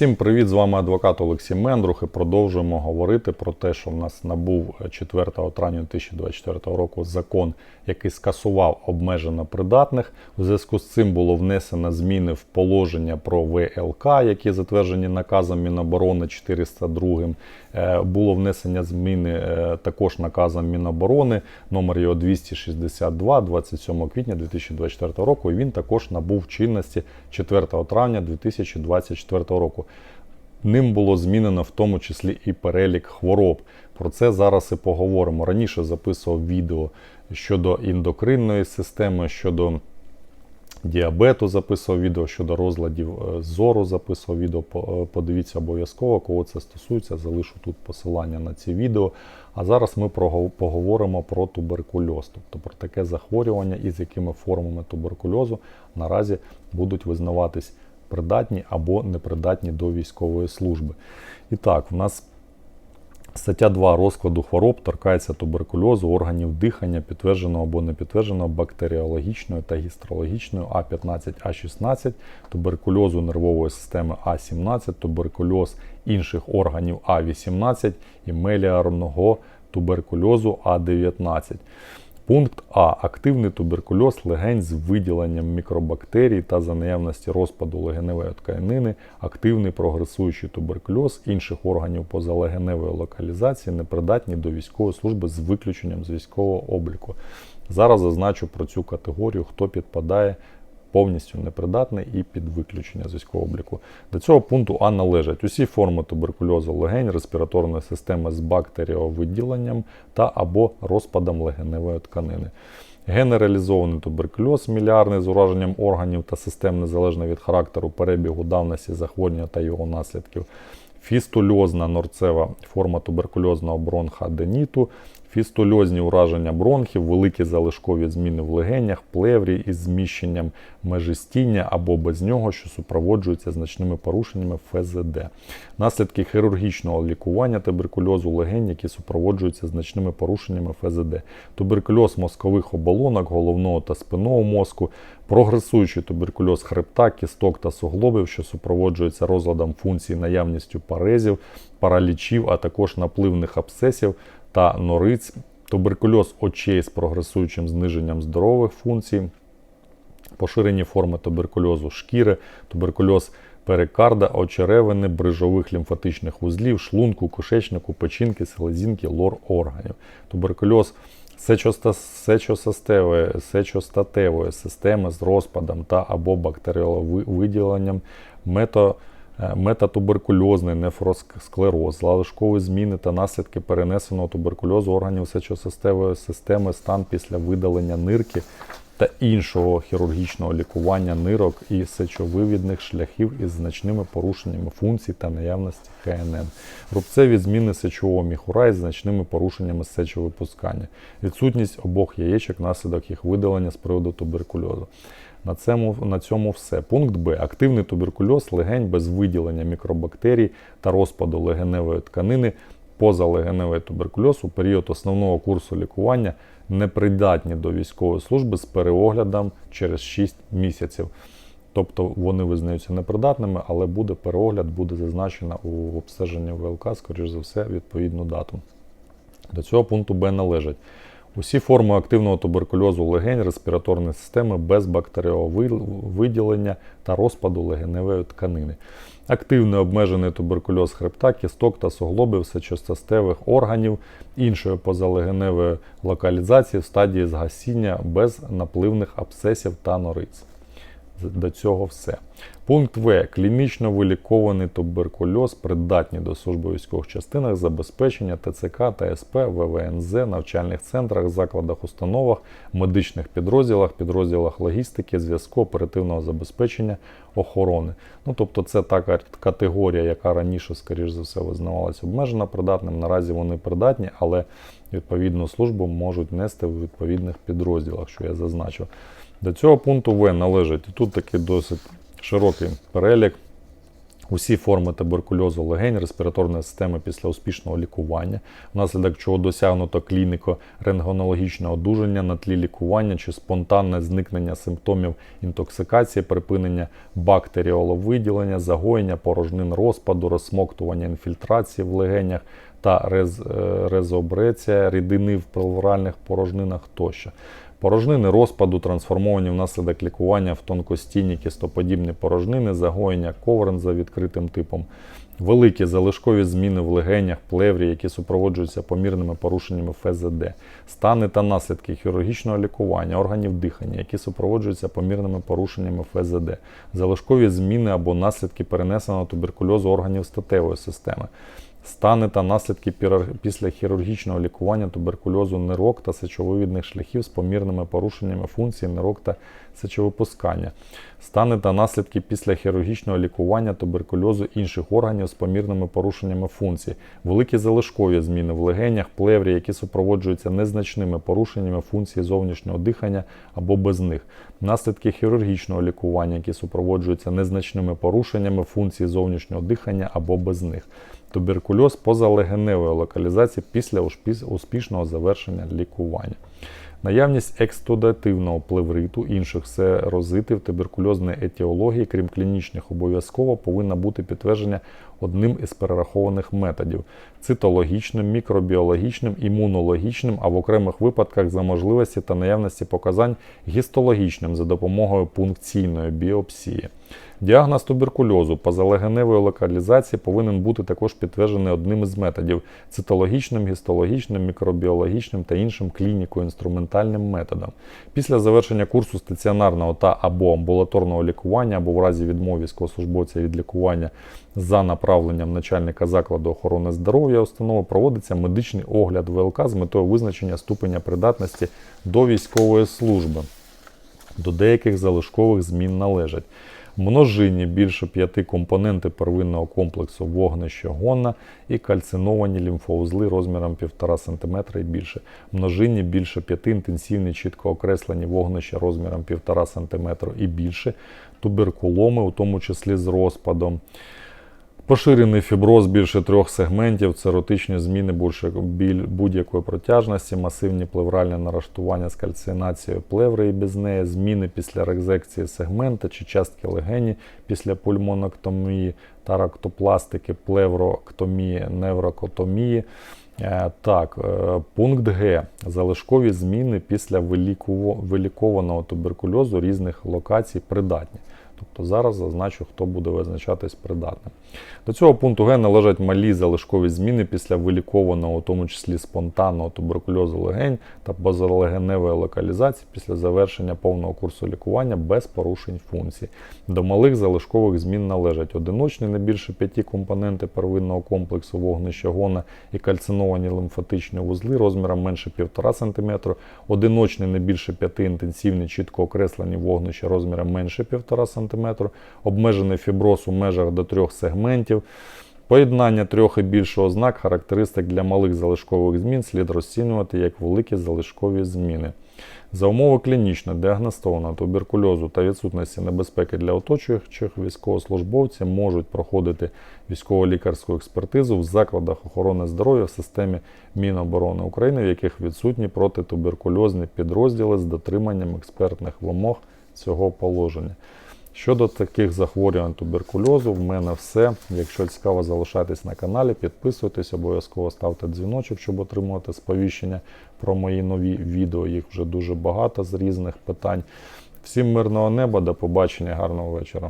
Всім привіт! З вами адвокат Олексій Мендрух і продовжуємо говорити про те, що в нас набув 4 травня 2024 року закон, який скасував обмежено придатних. У зв'язку з цим було внесено зміни в положення про ВЛК, які затверджені наказом Міноборони 402. Е, Було внесення зміни е, також наказом Міноборони номер його 262 27 квітня 2024 року. І він також набув чинності 4 травня 2024 року. Ним було змінено в тому числі і перелік хвороб. Про це зараз і поговоримо. Раніше записував відео щодо ендокринної системи, щодо діабету записував відео, щодо розладів е, зору записував відео. Е, Подивіться обов'язково, кого це стосується. Залишу тут посилання на ці відео. А зараз ми поговоримо про туберкульоз, тобто про таке захворювання і з якими формами туберкульозу наразі будуть визнаватись придатні або непридатні до військової служби. І так, в нас Стаття 2 розкладу хвороб торкається туберкульозу, органів дихання, підтвердженого або не підтвердженого бактеріологічною та гістрологічною А15А16, туберкульозу нервової системи А17, туберкульоз інших органів А18 і меліарного туберкульозу А19. Пункт А. Активний туберкульоз легень з виділенням мікробактерій та за наявності розпаду легеневої тканини, активний прогресуючий туберкульоз інших органів позалегеневої локалізації непридатні до військової служби з виключенням з військового обліку. Зараз зазначу про цю категорію, хто підпадає повністю непридатний і під виключення з військового обліку. До цього пункту А належать усі форми туберкульозу легень, респіраторної системи з бактеріовиділенням та або розпадом легеневої тканини. Генералізований туберкульоз мілярний з ураженням органів та систем незалежно від характеру перебігу давності захворювання та його наслідків. Фістульозна норцева форма туберкульозного бронха аденіту, фістульозні ураження бронхів, великі залишкові зміни в легенях, плеврі із зміщенням межистіння або без нього, що супроводжуються значними порушеннями ФЗД. Наслідки хірургічного лікування туберкульозу легень, які супроводжуються значними порушеннями ФЗД. Туберкульоз мозкових оболонок, головного та спинного мозку, прогресуючий туберкульоз хребта, кісток та суглобів, що супроводжується розладом функцій наявністю парезів, паралічів, а також напливних абсцесів та нориць, туберкульоз очей з прогресуючим зниженням здорових функцій, поширені форми туберкульозу шкіри, туберкульоз перикарда, очеревини, брижових лімфатичних вузлів, шлунку, кишечнику, печінки, селезінки, лор органів. Туберкульоз сечосистевої, сечостатевої системи з розпадом та або бактеріовиділенням, мето, метатуберкульозний нефросклероз, залишкові зміни та наслідки перенесеного туберкульозу органів сечосистевої системи, стан після видалення нирки та іншого хірургічного лікування нирок і сечовивідних шляхів із значними порушеннями функцій та наявності КНН, рубцеві зміни сечового міхура із значними порушеннями сечовипускання, відсутність обох яєчок внаслідок їх видалення з приводу туберкульозу. На цьому, на цьому все. Пункт Б. Активний туберкульоз легень без виділення мікробактерій та розпаду легеневої тканини позалегеневий туберкульоз у період основного курсу лікування непридатні до військової служби з переоглядом через 6 місяців. Тобто вони визнаються непридатними, але буде переогляд, буде зазначено у обстеженні ВЛК, скоріш за все, відповідну дату. До цього пункту Б належать усі форми активного туберкульозу легень, респіраторної системи без бактеріового виділення та розпаду легеневої тканини. Активний обмежений туберкульоз хребта, кісток та суглобів сечостатевих органів іншої позалегеневої локалізації в стадії згасіння без напливних абсцесів та нориць. До цього все. Пункт В. Клінічно вилікований туберкульоз придатні до служби у військових частинах, забезпечення ТЦК та СП, ВВНЗ, навчальних центрах, закладах, установах, медичних підрозділах, підрозділах логістики, зв'язку, оперативного забезпечення, охорони. Ну, тобто це та категорія, яка раніше, скоріш за все, визнавалася обмежено придатним. Наразі вони придатні, але відповідну службу можуть нести в відповідних підрозділах, що я зазначив. До цього пункту В належить і тут такий досить широкий перелік усі форми туберкульозу легень, респіраторної системи після успішного лікування, внаслідок чого досягнуто клініко-рентгенологічне одужання на тлі лікування чи спонтанне зникнення симптомів інтоксикації, припинення бактеріоловиділення, загоєння порожнин розпаду, розсмоктування інфільтрації в легенях та рез, е, резобреція рідини в плевральних порожнинах тощо. Порожнини розпаду трансформовані внаслідок лікування в тонкостійні кістоподібні порожнини, загоєння коврен за відкритим типом, великі залишкові зміни в легенях, плеврі, які супроводжуються помірними порушеннями ФЗД, стани та наслідки хірургічного лікування, органів дихання, які супроводжуються помірними порушеннями ФЗД, залишкові зміни або наслідки перенесеного туберкульозу органів статевої системи. Стани та наслідки після хірургічного лікування туберкульозу нирок та сечовивідних шляхів з помірними порушеннями функції нирок та сечовипускання. Стани та наслідки після хірургічного лікування туберкульозу інших органів з помірними порушеннями функцій. Великі залишкові зміни в легенях, плеврі, які супроводжуються незначними порушеннями функції зовнішнього дихання або без них. Наслідки хірургічного лікування, які супроводжуються незначними порушеннями функції зовнішнього дихання або без них туберкульоз позалегеневої локалізації після успішного завершення лікування. Наявність екстудативного плевриту, інших серозитів туберкульозної етіології, крім клінічних, обов'язково повинна бути підтвердження одним із перерахованих методів цитологічним, мікробіологічним, імунологічним, а в окремих випадках за можливості та наявності показань гістологічним за допомогою пункційної біопсії. Діагноз туберкульозу позалегеневої локалізації повинен бути також підтверджений одним із методів цитологічним, гістологічним, мікробіологічним та іншим клініко-інструментальним методом. Після завершення курсу стаціонарного та або амбулаторного лікування, або в разі відмови військовослужбовця від лікування за направленням начальника закладу охорони здоров'я установи проводиться медичний огляд ВЛК з метою визначення ступеня придатності до військової служби. До деяких залишкових змін належать множинні більше п'яти компоненти первинного комплексу вогнище гонна і кальциновані лімфоузли розміром 1,5 см і більше, множинні більше п'яти інтенсивні чітко окреслені вогнища розміром 1,5 см і більше, туберкуломи, у тому числі з розпадом. Поширений фіброз більше трьох сегментів, церотичні зміни біль- будь-якої протяжності, масивні плевральні налаштування з кальцинацією плеври і без неї, зміни після резекції сегмента чи частки легені після пульмоноктомії, тарактопластики, плевроктомії, неврокотомії. Е, Так, е, пункт Г. Залишкові зміни після вилікованого туберкульозу різних локацій придатні. Тобто зараз зазначу, хто буде визначатись придатним. До цього пункту Г належать малі залишкові зміни після вилікованого, у тому числі спонтанного туберкульозу легень та позалегеневої локалізації після завершення повного курсу лікування без порушень функцій. До малих залишкових змін належать одиночні не більше п'яті компоненти первинного комплексу вогнища гона і кальциновані лимфатичні вузли розміром менше 1,5 см, одиночні не більше п'яти інтенсивні чітко окреслені вогнища розміром менше 1,5 см, обмежений фіброз у межах до трьох сегментів. Поєднання трьох і більше ознак характеристик для малих залишкових змін слід розцінювати як великі залишкові зміни. За умови клінічно діагностованого туберкульозу та відсутності небезпеки для оточуючих військовослужбовці можуть проходити військово-лікарську експертизу в закладах охорони здоров'я в системі Міноборони України, в яких відсутні протитуберкульозні підрозділи з дотриманням експертних вимог цього положення. Щодо таких захворювань туберкульозу, в мене все. Якщо цікаво, залишайтесь на каналі, підписуйтесь, обов'язково ставте дзвіночок, щоб отримувати сповіщення про мої нові відео. Їх вже дуже багато з різних питань. Всім мирного неба, до побачення, гарного вечора.